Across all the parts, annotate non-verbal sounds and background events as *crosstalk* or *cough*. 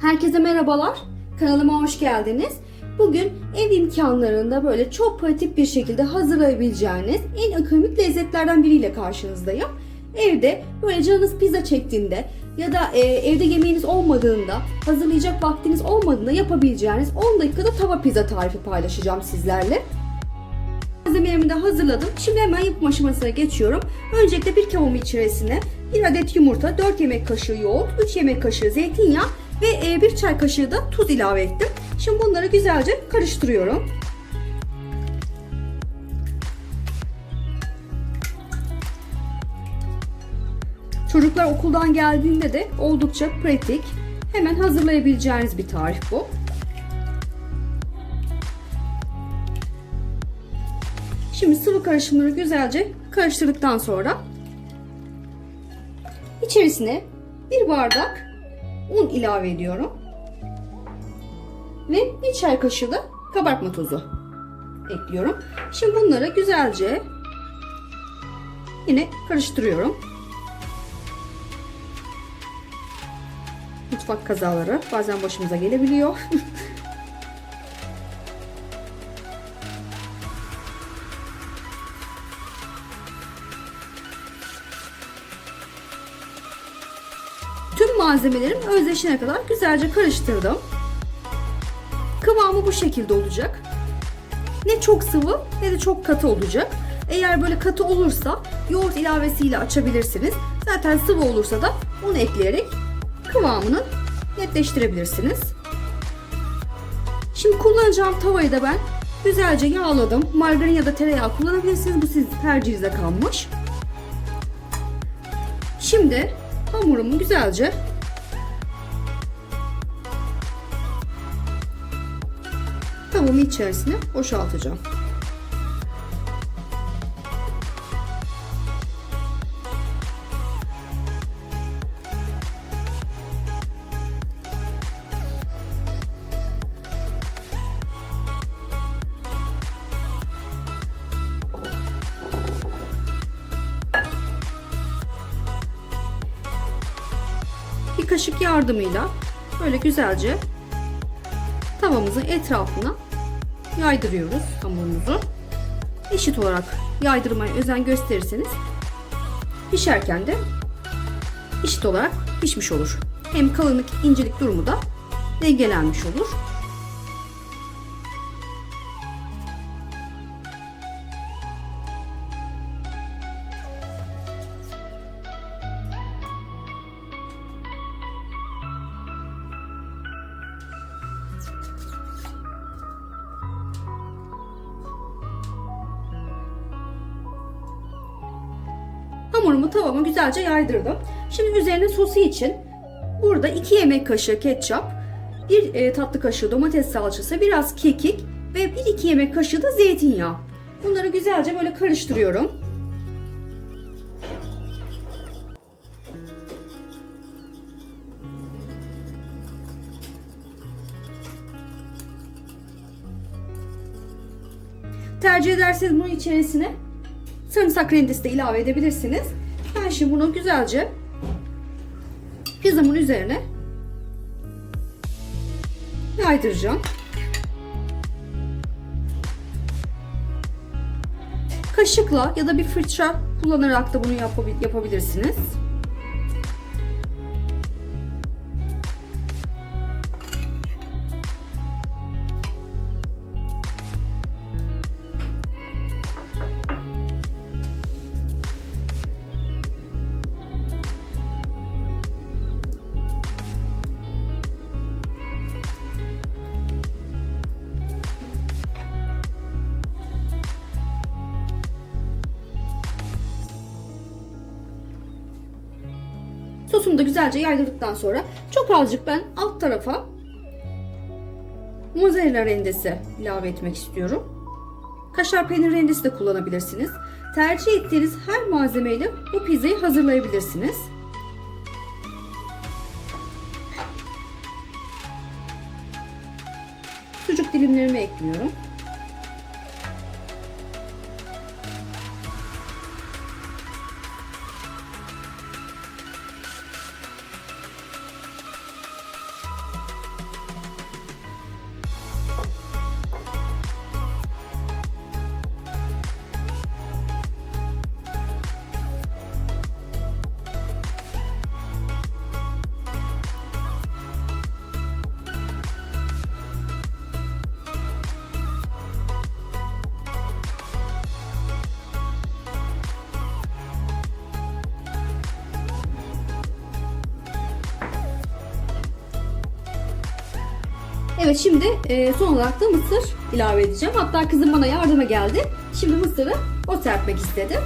Herkese merhabalar. Kanalıma hoş geldiniz. Bugün ev imkanlarında böyle çok pratik bir şekilde hazırlayabileceğiniz en ekonomik lezzetlerden biriyle karşınızdayım. Evde böyle canınız pizza çektiğinde ya da e, evde yemeğiniz olmadığında, hazırlayacak vaktiniz olmadığında yapabileceğiniz 10 dakikada tava pizza tarifi paylaşacağım sizlerle. Malzemelerimi de hazırladım. Şimdi hemen yapım aşamasına geçiyorum. Öncelikle bir kavun içerisine 1 adet yumurta, 4 yemek kaşığı yoğurt, 3 yemek kaşığı zeytinyağı ve 1 çay kaşığı da tuz ilave ettim. Şimdi bunları güzelce karıştırıyorum. Çocuklar okuldan geldiğinde de oldukça pratik, hemen hazırlayabileceğiniz bir tarif bu. Şimdi sıvı karışımları güzelce karıştırdıktan sonra içerisine bir bardak un ilave ediyorum. Ve bir çay kaşığı da kabartma tozu ekliyorum. Şimdi bunları güzelce yine karıştırıyorum. Mutfak kazaları bazen başımıza gelebiliyor. *laughs* Tüm malzemelerim özleşene kadar güzelce karıştırdım. Kıvamı bu şekilde olacak. Ne çok sıvı ne de çok katı olacak. Eğer böyle katı olursa yoğurt ilavesiyle açabilirsiniz. Zaten sıvı olursa da onu ekleyerek kıvamını netleştirebilirsiniz. Şimdi kullanacağım tavayı da ben güzelce yağladım. Margarin ya da tereyağı kullanabilirsiniz. Bu sizin tercihinize kalmış. Şimdi hamurumu güzelce tavamın içerisine boşaltacağım. Kaşık yardımıyla böyle güzelce tavamızın etrafına yaydırıyoruz hamurumuzu. Eşit olarak yaydırmaya özen gösterirseniz pişerken de eşit olarak pişmiş olur. Hem kalınlık incelik durumu da dengelenmiş olur. Hamurumu tavama güzelce yaydırdım. Şimdi üzerine sosu için burada 2 yemek kaşığı ketçap, 1 e, tatlı kaşığı domates salçası, biraz kekik ve 1-2 yemek kaşığı da zeytinyağı. Bunları güzelce böyle karıştırıyorum. Tercih ederseniz bunun içerisine sarımsak rendesi de ilave edebilirsiniz. Ben şimdi bunu güzelce pizzamın üzerine yaydıracağım. Kaşıkla ya da bir fırça kullanarak da bunu yapabilirsiniz. Sosumu da güzelce yaydırdıktan sonra çok azıcık ben alt tarafa mozzarella rendesi ilave etmek istiyorum. Kaşar peynir rendesi de kullanabilirsiniz. Tercih ettiğiniz her malzemeyle bu pizzayı hazırlayabilirsiniz. Sucuk dilimlerimi ekliyorum. Evet şimdi e, son olarak da mısır ilave edeceğim. Hatta kızım bana yardıma geldi. Şimdi mısırı o serpmek istedi.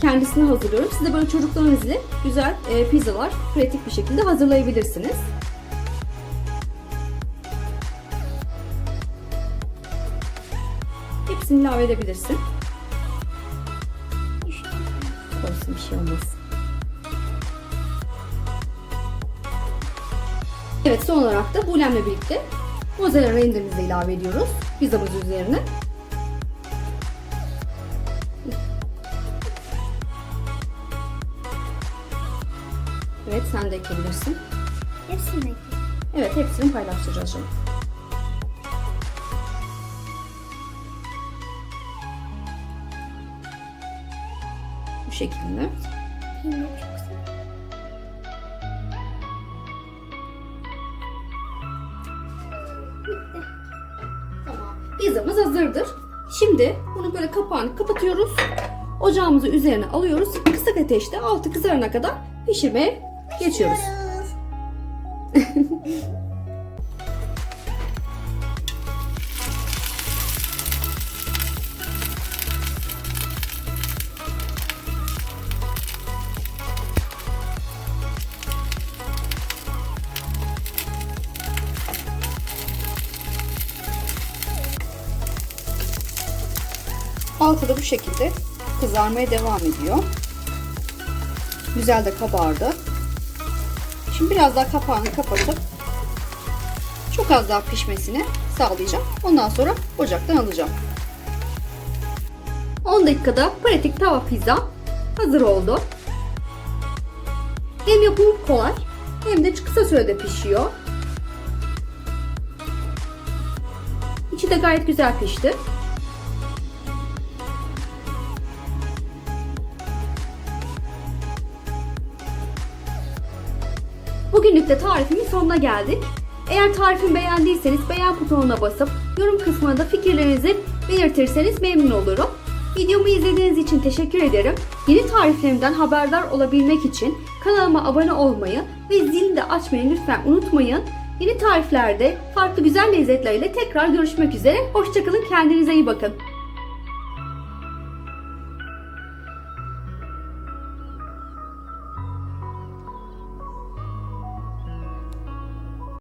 Kendisini hazırlıyorum. Siz de böyle çocuklarınızla güzel e, pizzalar pratik bir şekilde hazırlayabilirsiniz. Hepsini ilave edebilirsin. Olsun bir şey olmaz. Evet son olarak da bulemle birlikte mozzarella rendemizi de ilave ediyoruz pizzamız üzerine. Evet sen de ekleyebilirsin. Hepsini Evet hepsini paylaştıracağız şimdi. Bu şekilde. Pizzamız hazırdır. Şimdi bunu böyle kapağını kapatıyoruz. Ocağımızı üzerine alıyoruz. Kısık ateşte altı kızarana kadar pişirmeye geçiyoruz. *laughs* Altı da bu şekilde kızarmaya devam ediyor. Güzel de kabardı. Şimdi biraz daha kapağını kapatıp çok az daha pişmesini sağlayacağım. Ondan sonra ocaktan alacağım. 10 dakikada pratik tava pizza hazır oldu. Hem yapımı kolay hem de kısa sürede pişiyor. İçi de gayet güzel pişti. Bugünlük de tarifimin sonuna geldik. Eğer tarifimi beğendiyseniz beğen butonuna basıp yorum kısmına da fikirlerinizi belirtirseniz memnun olurum. Videomu izlediğiniz için teşekkür ederim. Yeni tariflerimden haberdar olabilmek için kanalıma abone olmayı ve zilini de açmayı lütfen unutmayın. Yeni tariflerde farklı güzel lezzetlerle tekrar görüşmek üzere. Hoşçakalın kendinize iyi bakın.